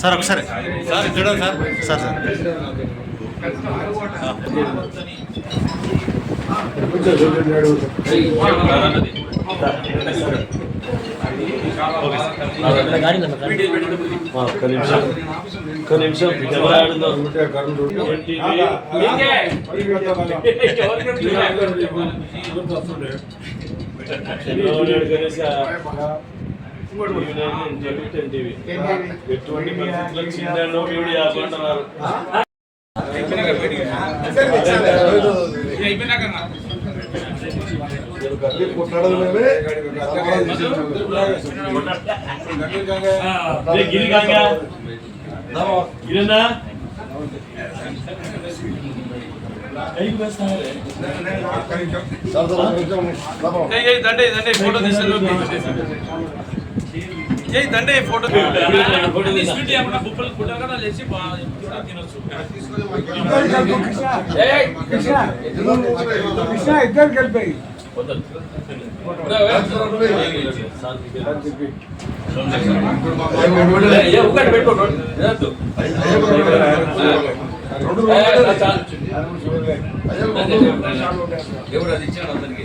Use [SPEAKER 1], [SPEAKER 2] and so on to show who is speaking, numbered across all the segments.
[SPEAKER 1] Sir ఒకసారి. Sir చూడండి sir. Sir sir.
[SPEAKER 2] ఒక్క నిమిషం ఒక్క నిమిషం. కెమెరా ఎటువంటి పరిస్థితుల్లో చిన్న వీడియో ఆపంటున్నారు. గిరి కాగా గిరిందా? కైకి వేస్తారే
[SPEAKER 3] ఏయ్ దండే దండే ఫోటో తీసాను దండే ఫోటో
[SPEAKER 4] కృష్ణ ఇద్దరు కలిపాయి
[SPEAKER 3] ఒకటి పెట్టుకో ఎవరు అది ఇచ్చాడు అందరికి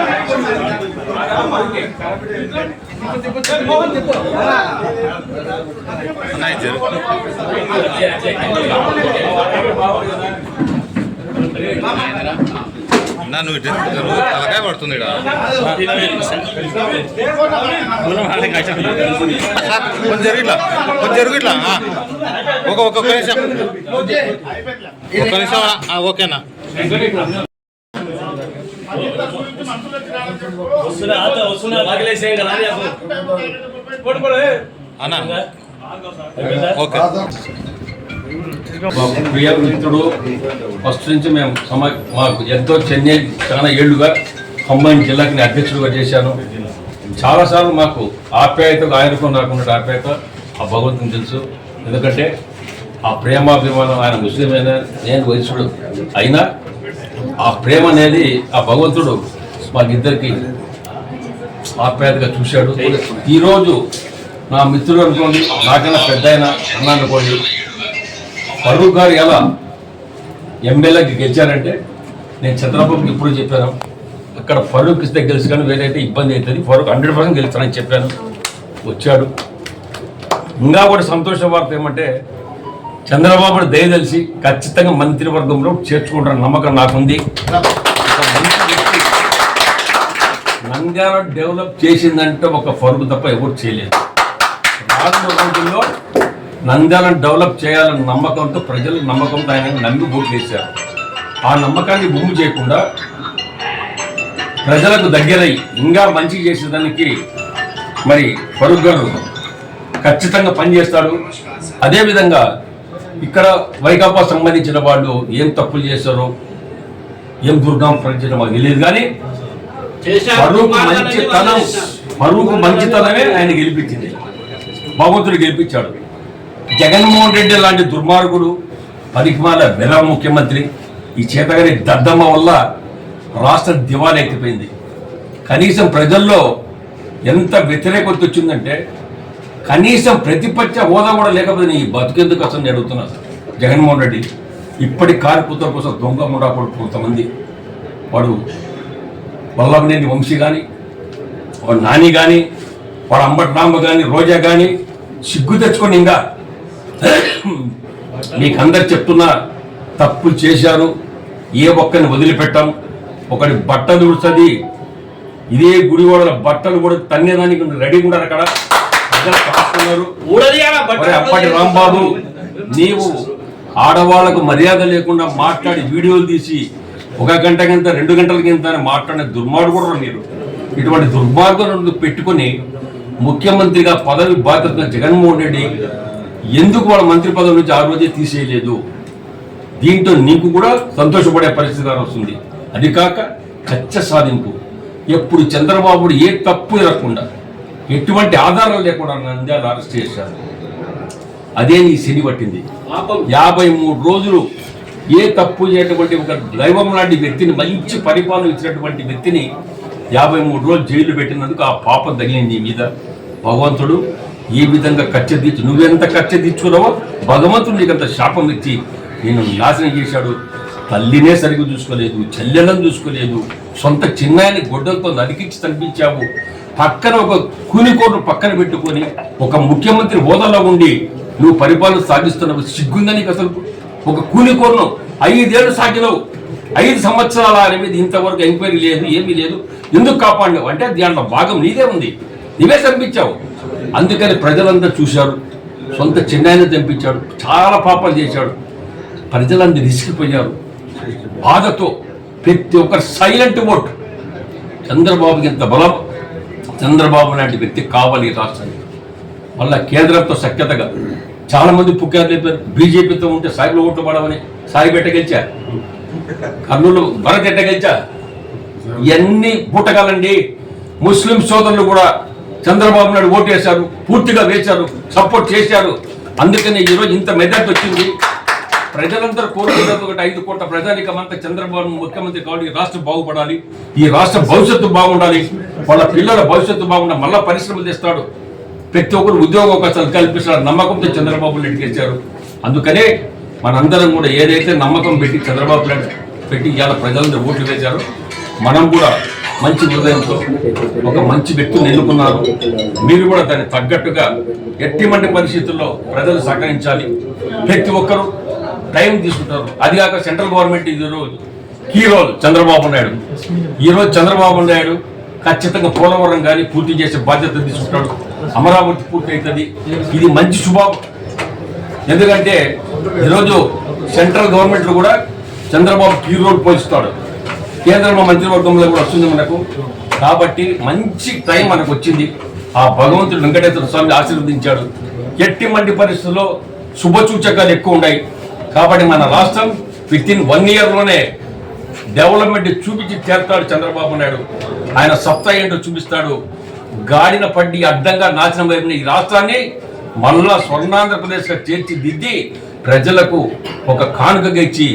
[SPEAKER 1] నన్ను తలకాయ పడుతుంది కొంచెం జరుగు ఇట్లా. కొంచెం జరుగు ఇట్లా. ఒక ఒక ఒక్క నిమిషం ఒక్క నిమిషం. ఓకేనా
[SPEAKER 2] వస్తున్నా ఆత వస్తున్నా వాకిలేసేయం కదా అని అప్పుడు.
[SPEAKER 1] అన్నా ఓకే
[SPEAKER 5] మా ప్రియ మిత్రుడు ఫస్ట్ నుంచి మేము సమా మాకు ఎంతో చెన్నై చాలా ఏళ్ళుగా ఖమ్మం జిల్లాకి నేను అధ్యక్షుడిగా చేశాను. చాలాసార్లు మాకు ఆప్యాయతకు ఆయనకు నాకు ఉన్న ఆప్యాయత ఆ భగవంతుని తెలుసు. ఎందుకంటే ఆ ప్రేమాభిమానం ఆయన ముస్లిం అయినా నేను వయసుడు అయినా ఆ ప్రేమ అనేది ఆ భగవంతుడు మాకిద్దరికి ఆప్యాయతగా చూశాడు. ఈరోజు నా మిత్రుడు అనుకోండి నాకన్నా పెద్ద ఆయన అన్న అనుకోండి ఫరూక్ గారు ఎలా ఎమ్మెల్యేకి గెలిచారంటే నేను చంద్రబాబుకి ఇప్పుడు చెప్పాను అక్కడ ఫరూక్ ఇస్తే గెలుసు కానీ వేరైతే ఇబ్బంది అవుతుంది. ఫరూక్ హండ్రెడ్ పర్సెంట్ గెలుస్తానని చెప్పాను. వచ్చాడు. ఇంకా కూడా సంతోష వార్త ఏమంటే చంద్రబాబు దయ తెలిసి ఖచ్చితంగా మంత్రివర్గంలో చేర్చుకుంటారు నమ్మకం నాకుంది ఒక మంచి వ్యక్తి నంద్యాల డెవలప్ చేసిందంటే ఒక ఫరూక్ తప్ప ఎవరు చేయలేదు. రానున్న రోజుల్లో నంద్యాలను డెవలప్ చేయాలన్న నమ్మకంతో ప్రజల నమ్మకంతో ఆయన నమ్మి ఓట్లు వేశారు. ఆ నమ్మకాన్ని భూమి చేయకుండా ప్రజలకు దగ్గరై ఇంకా మంచి చేసేదానికి మరి ఫరూక్ గారు ఖచ్చితంగా పనిచేస్తాడు అదేవిధంగా ఇక్కడ వైకాపా సంబంధించిన వాళ్ళు ఏం తప్పులు చేశారో ఏం దుర్గం ప్రజలు మాకు తెలియదు కానీ ఫరూక్ మంచితనం ఫరూక్ మంచితనమే ఆయన గెలిపించింది. భగవంతుడు గెలిపించాడు. జగన్మోహన్ రెడ్డి లాంటి దుర్మార్గుడు పదికిమాల బెల ముఖ్యమంత్రి ఈ చేతగాని దద్దమ్మ వల్ల రాష్ట్రం దివాలా ఎక్కిపోయింది. కనీసం ప్రజల్లో ఎంత వ్యతిరేకత వచ్చిందంటే కనీసం ప్రతిపక్ష హోదా కూడా లేకపోతే ఈ బతుకెందుకు అసలు నేను అడుగుతున్నా జగన్మోహన్ రెడ్డి ఇప్పటి కారిపుత్ర కోసం దొంగ ముడా కొడుకు కొంతమంది. వాడు వల్లభనేని వంశీ కానీ వాడు నాని కానీ వాడు అంబటి రాంబ కానీ రోజా కానీ సిగ్గు తెచ్చుకొని ఇంకా మీకందరు చెప్తున్నా తప్పు చేశారు ఏ ఒక్కరిని వదిలిపెట్టాం ఒకటి బట్టలు ఉడుస్తుంది ఇదే గుడివాడల బట్టలు కూడా తన్నేదానికి రెడీ కూడా అక్కడ. అప్పటి రాంబాబు నీవు ఆడవాళ్ళకు మర్యాద లేకుండా మాట్లాడి వీడియోలు తీసి ఒక గంట కింద రెండు గంటల కింద అని మాట్లాడిన దుర్మార్గుడు మీరు? ఇటువంటి దుర్మార్గులను పెట్టుకొని ముఖ్యమంత్రిగా పదవి బాధ్యత జగన్మోహన్ రెడ్డి ఎందుకు వాళ్ళ మంత్రి పదవి నుంచి ఆ రోజే తీసేయలేదు? దీంతో నీకు కూడా సంతోషపడే పరిస్థితి వస్తుంది. అది కాక కచ్చ సాధింపు. ఎప్పుడు చంద్రబాబు ఏ తప్పు ఇరగకుండా ఎటువంటి ఆధారాలు లేకుండా నంద్యాల అరెస్ట్ చేశారు. అదే నీ శని పట్టింది. యాభై మూడు రోజులు ఏ తప్పు చేయటువంటి ఒక దైవం లాంటి వ్యక్తిని మంచి పరిపాలన ఇచ్చినటువంటి వ్యక్తిని యాభై మూడు రోజులు జైలు పెట్టినందుకు ఆ పాపం తగిలింది నీ మీద. భగవంతుడు ఏ విధంగా కచ్చ తీర్చు నువ్వెంత కచ్చ తీర్చుకున్నావో భగవంతుడు నీకంత శాపం ఇచ్చి నేను నాశనం చేశాడు. తల్లినే సరిగ్గా చూసుకోలేదు చెల్లెలను చూసుకోలేదు సొంత చిన్నాయని గొడ్డలతో నరికించి తనిపించావు పక్కన ఒక కూలికోరు పక్కన పెట్టుకొని ఒక ముఖ్యమంత్రి హోదాలో ఉండి నువ్వు పరిపాలన సాగిస్తున్నావు సిగ్గుందా నీకు అసలు? ఒక కూలికోరును ఐదేళ్ళు సాగినవు. ఐదు సంవత్సరాల అనేది ఇంతవరకు ఎంక్వైరీ లేదు ఏమీ లేదు. ఎందుకు కాపాడినావు? అంటే దాంట్లో భాగం నీదే ఉంది. నీవే చంపించావు. అందుకని ప్రజలంతా చూశారు. సొంత చిన్నాయన చంపించాడు చాలా పాపాలు చేశాడు. ప్రజలందరూ విసిగిపోయారు బాధతో ప్రతి ఒక్కరు సైలెంట్ ఓట్. చంద్రబాబుకి ఎంత బలం. చంద్రబాబు లాంటి వ్యక్తి కావాలి రాష్ట్రానికి. మళ్ళా కేంద్రంతో సఖ్యతగా. చాలా మంది పుక్కారు లేపారు బీజేపీతో ఉంటే సాయిలో ఓట్లు పడమని సాయి పెట్ట గెలిచా? కర్నూలు భరత్ ఎట్ట గెలిచా? ఇవన్నీ బూటకాలండి. ముస్లిం సోదరులు కూడా చంద్రబాబు నాయుడు ఓటేశారు పూర్తిగా వేశారు సపోర్ట్ చేశారు. అందుకనే ఈరోజు ఇంత మెజార్టీ వచ్చింది. ప్రజలందరూ కోరుకున్నది ఒకటి ఐదు కోట్ల ప్రజానికమంతా చంద్రబాబు ముఖ్యమంత్రి కావాలి ఈ రాష్ట్రం బాగుపడాలి. ఈ రాష్ట్ర భవిష్యత్తు బాగుండాలి. వాళ్ళ పిల్లల భవిష్యత్తు బాగుండాలి. మళ్ళా పరిశ్రమలు తెస్తాడు. ప్రతి ఒక్కరు ఉద్యోగ అవకాశాలు కల్పిస్తారు నమ్మకంతో చంద్రబాబు నాయుడు గెలిచారు అందుకనే మనందరం కూడా ఏదైతే నమ్మకం పెట్టి చంద్రబాబు నాయుడు పెట్టి ఇవాళ ప్రజలందరూ ఓట్లు వేశారో మనం కూడా మంచి హృదయంతో ఒక మంచి వ్యక్తిని ఎన్నుకున్నారు. మీరు కూడా దానికి తగ్గట్టుగా ఎట్టిమంటి పరిస్థితుల్లో ప్రజలు సహకరించాలి. ప్రతి ఒక్కరూ టైం తీసుకుంటారు. అది కాక సెంట్రల్ గవర్నమెంట్ ఈరోజు రోజు కీ రోల్ చంద్రబాబు నాయుడు. ఈరోజు చంద్రబాబు నాయుడు ఖచ్చితంగా పోలవరం కానీ పూర్తి చేసే బాధ్యత తీసుకుంటాడు. అమరావతి పూర్తి అవుతుంది ఇది మంచి శుభం ఎందుకంటే ఈరోజు సెంట్రల్ గవర్నమెంట్ కూడా చంద్రబాబు కీ రోడ్ పోషిస్తాడు కేంద్రంలో మంత్రివర్గంలో కూడా వస్తుంది మనకు. కాబట్టి మంచి టైం మనకు వచ్చింది. ఆ భగవంతుడు వెంకటేశ్వర స్వామి ఆశీర్వదించాడు. ఎట్టి మంటి పరిస్థితుల్లో శుభసూచకాలు ఎక్కువ ఉన్నాయి. కాబట్టి మన రాష్ట్రం విత్ ఇన్ వన్ ఇయర్లోనే డెవలప్మెంట్ చూపించి చేస్తాడు చంద్రబాబు నాయుడు. ఆయన సత్తా ఏంటో చూపిస్తాడు. గాడిన పడ్డి అడ్డంగా నాశనం అయిపోయిన ఈ రాష్ట్రాన్ని మళ్ళా స్వర్ణాంధ్రప్రదేశ్గా తీర్చిదిద్ది ప్రజలకు ఒక కానుకగా ఇచ్చి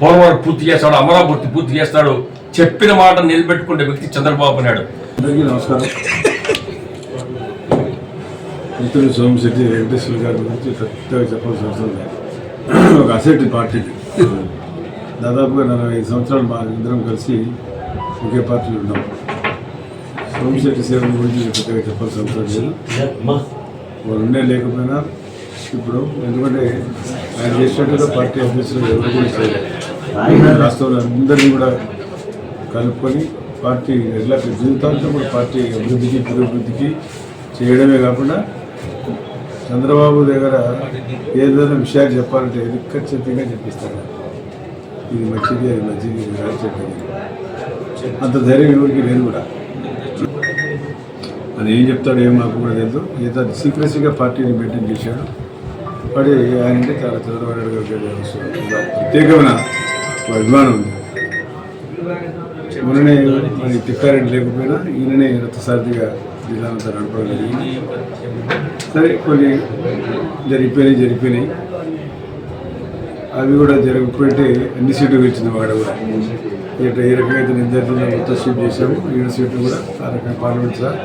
[SPEAKER 5] పోలవరం పూర్తి చేస్తాడు అమరావతి పూర్తి చేస్తాడు చెప్పిన మాట నిలబెట్టుకునే వ్యక్తి చంద్రబాబు నాయుడు.
[SPEAKER 4] నమస్కారం. మిత్రులు సోమశెట్టి వెంకటేశ్వర గారి గురించి ఖచ్చితంగా చెప్పాల్సిన అవసరం లేదు. ఒక అసెట్ పార్టీకి దాదాపుగా నలభై ఐదు సంవత్సరాలు మా ఇద్దరం కలిసి ఒకే పార్టీలో ఉన్నాం. సోమశెట్టి సేవల గురించి నేను పెద్దగా చెప్పాల్సిన అవసరం లేదు వాళ్ళు ఉండే లేకపోయినా ఇప్పుడు ఎందుకంటే ఆయన చేసినట్టుగా పార్టీ అభ్యర్థులు ఎవరు కూడా చేయలేదు. రాష్ట్రంలో అందరినీ కూడా కలుపుకొని పార్టీ ఎలా జీవితాంతం కూడా పార్టీ అభివృద్ధికి పురోభివృద్ధికి చేయడమే కాకుండా చంద్రబాబు దగ్గర ఏదైనా విషయాలు చెప్పాలంటే ఇది ఖచ్చితంగా చెప్పిస్తాడు. ఇది మంచిది అది మంచిది అంత ధైర్యం ఎవరికి లేదు కూడా. అది ఏం చెప్తాడో ఏం మాకు కూడా తెలుసు ఏదో సీక్రెసీగా పార్టీని మెయింటైన్ చేశాడు. మరి ఆయన అంటే చాలా చంద్రబాబు నాయుడు ప్రత్యేకమైన అభిమానం. ఉంది మొన్ననే మరి తిక్కారెడ్డి లేకపోయినా ఈయననే రథసారథిగా జిల్లానంతా నడపడం జరిగింది. సరే కొన్ని జరిగిపోయినాయి జరిగిపోయినాయి. అవి కూడా జరగకపోతే అన్ని సీట్లు గెలిచింది వాడ కూడా. ఏ రకంగా అయితే నిందితుల్లో మొత్తం సీట్ చేశాము. ఈయన సీట్లు కూడా ఆ రకంగా పార్లమెంట్ సార్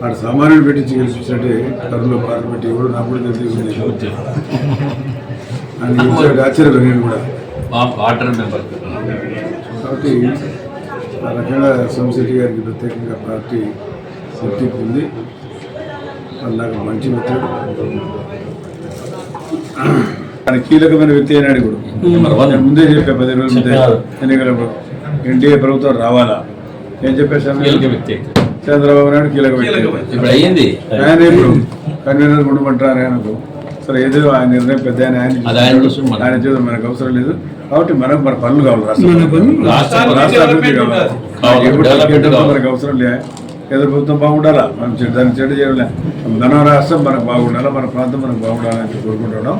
[SPEAKER 4] వాడు సామాన్యుడు పెట్టించి గెలిపించినట్టే కరువులో పార్లమెంట్ ఎవరు నాకు కూడా తెలియదు. ఆయన గెలిచాడు ఆశ్చర్యం నేను కూడా. కాబట్టి ఆ రకంగా సోమశెట్టి గారికి ప్రత్యేకంగా పార్టీ శక్తి ఉంది. నాకు మంచి మిత్రుడు. ఆయన కీలకమైన వ్యక్తి అయినాడు కూడా. నేను ముందే చెప్పా పది రోజుల ముందే. ఎన్నికలప్పుడు ఎన్డీఏ ప్రభుత్వం రావాలా? ఏం చెప్పేసాను
[SPEAKER 5] వ్యక్తి
[SPEAKER 4] చంద్రబాబు నాయుడు కీలక వ్యక్తి
[SPEAKER 5] ఇప్పుడు అయ్యింది.
[SPEAKER 4] ఆయన ఇప్పుడు కన్వీనర్ ఉండమంటారు ఆయనకు సరే ఏదో ఆయన నిర్ణయం పెద్ద ఆయన ఆయన చేత మనకు. అవసరం లేదు. కాబట్టి మనకు మన పనులు కావాలి రాష్ట్రం
[SPEAKER 5] రాష్ట్ర
[SPEAKER 4] రాష్ట్ర అభివృద్ధి
[SPEAKER 5] కావాలి.
[SPEAKER 4] మనకు అవసరం లే. కేంద్ర ప్రభుత్వం బాగుండాలా? మనం చెడు దాన్ని చెడు చేయలే. మన రాష్ట్రం మనకు బాగుండాలా? మన ప్రాంతం మనకు బాగుండాలని కోరుకుంటున్నాం.